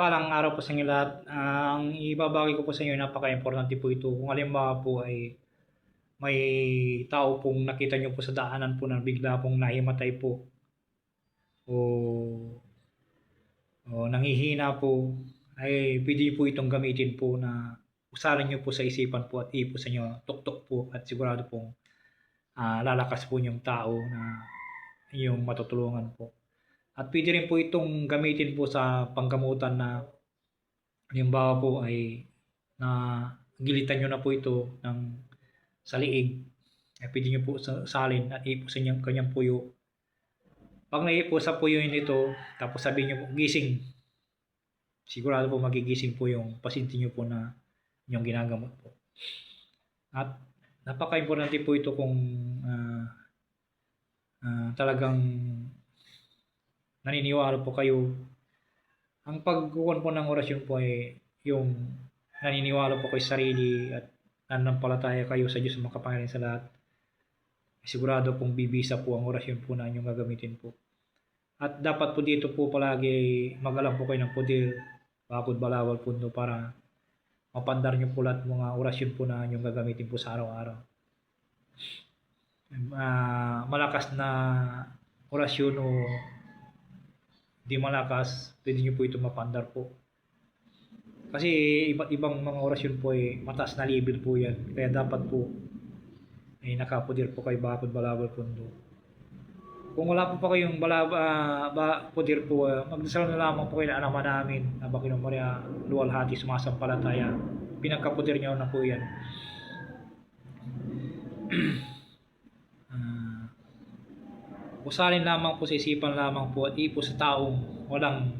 Palang araw po sa inyo lahat. Ah, ang ibabagi ko po sa inyo, napaka-importante po ito. Kung halimbawa po ay may tao pong nakita nyo po sa daanan po na bigla pong nahimatay po o, o nanghihina po, ay pwede po itong gamitin po na usarin nyo po sa isipan po at ipo sa tuktok po at sigurado pong ah, lalakas po yung tao na yung matutulungan po. At pwede rin po itong gamitin po sa panggamutan na halimbawa po ay na gilitan nyo na po ito ng sa liig. Ay pwede nyo po sa, salin at ipusin yung kanyang puyo. Pag naipo sa puyo nito, tapos sabihin nyo po, gising. Sigurado po magigising po yung pasyente nyo po na yung ginagamot po. At napaka-importante po ito kung ah, ah, talagang naniniwala po kayo. Ang pagkukuhan po ng orasyon po ay yung naniniwala po kayo sa sarili at nanampalataya kayo sa Diyos makapangyarihan sa lahat. Sigurado pong bibisa po ang orasyon po na inyong gagamitin po. At dapat po dito po palagi magalang po kayo ng pudir, bakod balawal pundo para mapandar nyo po lahat mga orasyon po na inyong gagamitin po sa araw-araw. Ah, malakas na orasyon o di malakas, pwede nyo po ito mapandar po. Kasi iba't ibang mga orasyon po ay mataas na level po yan. Kaya dapat po ay nakapudir po kay Bakod Balabal Pundo. Kung wala po pa kayong balab, ah, ba, pudir po, uh, magdasal na lamang po kayo na anama namin, na Bakinong Maria, luwalhati, sumasampalataya. Pinagkapudir niyo na po yan. Ah, usalin lamang po sa isipan lamang po at ipo sa taong walang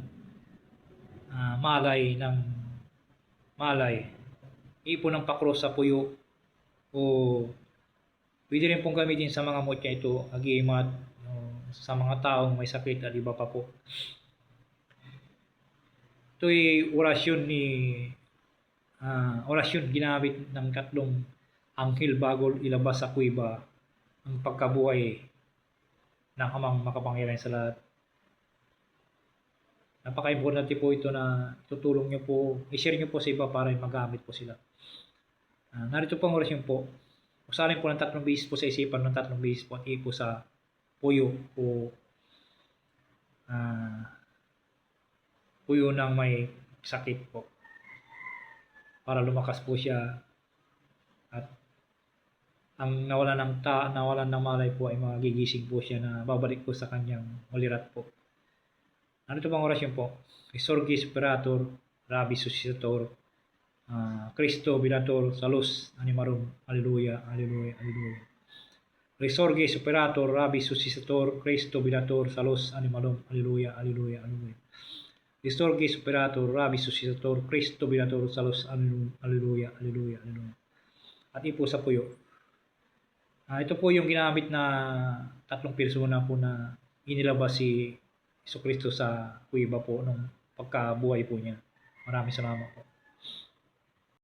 ah, malay ng malay. Ipo ng pakros sa puyo o pwede rin pong gamitin sa mga mutya ito, agimat, no, sa mga taong may sakit at iba pa po. Ito'y orasyon ni ah, orasyon ginamit ng tatlong anghel bago ilabas sa kuiba ang pagkabuhay ng amang makapangyarihan sa lahat. Napaka-importante po ito na tutulong nyo po, i-share nyo po sa iba para magamit po sila. Ah, narito po ang orasyon po. Usalin po ng tatlong base po sa isipan ng tatlong base po at ipo sa puyo o ah, puyo ng may sakit po. Para lumakas po siya at ang nawalan ng ta nawalan ng malay po ay magigising po siya na babalik po sa kanyang mulirat po. Ano ito bang orasyon po? Resorgi Superator, Rabi Suscitator, ah, Cristo Vidator, Salus, Animarum, Alleluia, Alleluia, Alleluia. Resorgi Superator, Rabi Suscitator, Cristo Vidator, Salus, Animarum, Alleluia, Alleluia, Alleluia. Resorgi Superator, Rabi Suscitator, Cristo Vidator, Salus, Alleluia, Alleluia, Alleluia. At ipo sa puyo. Ah, ito po yung ginamit na tatlong persona po na inilabas si Kristo sa kuiba po nung pagkabuhay po niya. Maraming salamat po.